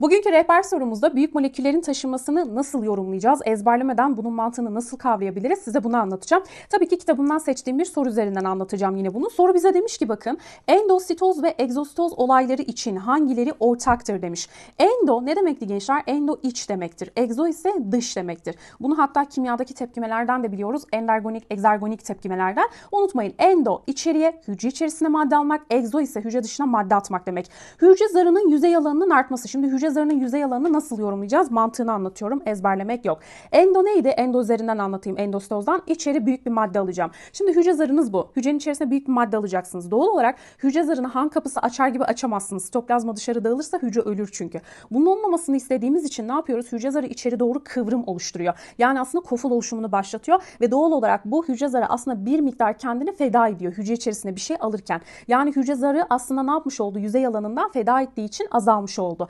Bugünkü rehber sorumuzda büyük moleküllerin taşınmasını nasıl yorumlayacağız? Ezberlemeden bunun mantığını nasıl kavrayabiliriz? Size bunu anlatacağım. Tabii ki kitabımdan seçtiğim bir soru üzerinden anlatacağım yine bunu. Soru bize demiş ki bakın endositoz ve egzositoz olayları için hangileri ortaktır demiş. Endo ne demekti gençler? Endo iç demektir. Egzo ise dış demektir. Bunu hatta kimyadaki tepkimelerden de biliyoruz. Endergonik, egzergonik tepkimelerden. Unutmayın endo içeriye hücre içerisine madde almak, egzo ise hücre dışına madde atmak demek. Hücre zarının yüzey alanının artması. Şimdi hücre zarının yüzey alanını nasıl yorumlayacağız? Mantığını anlatıyorum. Ezberlemek yok. Endo neydi? Endo üzerinden anlatayım. Endostozdan içeri büyük bir madde alacağım. Şimdi hücre zarınız bu. Hücrenin içerisine büyük bir madde alacaksınız. Doğal olarak hücre zarını han kapısı açar gibi açamazsınız. Sitoplazma dışarı dağılırsa hücre ölür çünkü. Bunun olmamasını istediğimiz için ne yapıyoruz? Hücre zarı içeri doğru kıvrım oluşturuyor. Yani aslında koful oluşumunu başlatıyor ve doğal olarak bu hücre zarı aslında bir miktar kendini feda ediyor hücre içerisinde bir şey alırken. Yani hücre zarı aslında ne yapmış oldu? Yüzey alanından feda ettiği için azalmış oldu.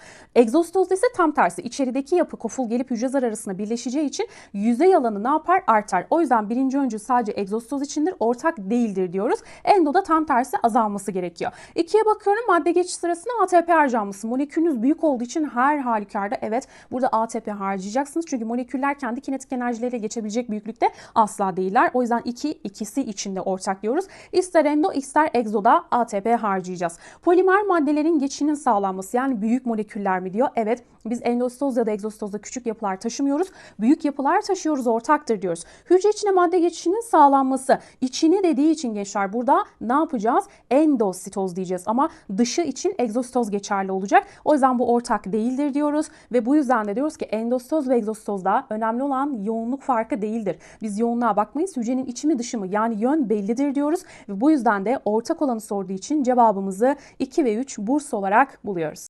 Egzostozda ise tam tersi. İçerideki yapı koful gelip hücre zarı arasında birleşeceği için yüzey alanı ne yapar? Artar. O yüzden birinci öncül sadece egzostoz içindir. Ortak değildir diyoruz. Endoda tam tersi azalması gerekiyor. İkiye bakıyorum madde geçiş sırasında ATP harcanması. Molekülünüz büyük olduğu için her halükarda evet burada ATP harcayacaksınız. Çünkü moleküller kendi kinetik enerjileriyle geçebilecek büyüklükte asla değiller. O yüzden iki ikisi içinde ortak diyoruz. İster endo ister egzoda ATP harcayacağız. Polimer maddelerin geçişinin sağlanması yani büyük moleküller mi diyor? Evet biz endositoz ya da egzostozda küçük yapılar taşımıyoruz. Büyük yapılar taşıyoruz ortaktır diyoruz. Hücre içine madde geçişinin sağlanması. İçini dediği için gençler burada ne yapacağız? Endositoz diyeceğiz ama dışı için egzositoz geçerli olacak. O yüzden bu ortak değildir diyoruz ve bu yüzden de diyoruz ki endositoz ve egzostozda önemli olan yoğunluk farkı değildir. Biz yoğunluğa bakmayız. Hücrenin içi mi dışı mı? Yani yön bellidir diyoruz ve bu yüzden de ortak olanı sorduğu için cevabımızı 2 ve 3 burs olarak buluyoruz.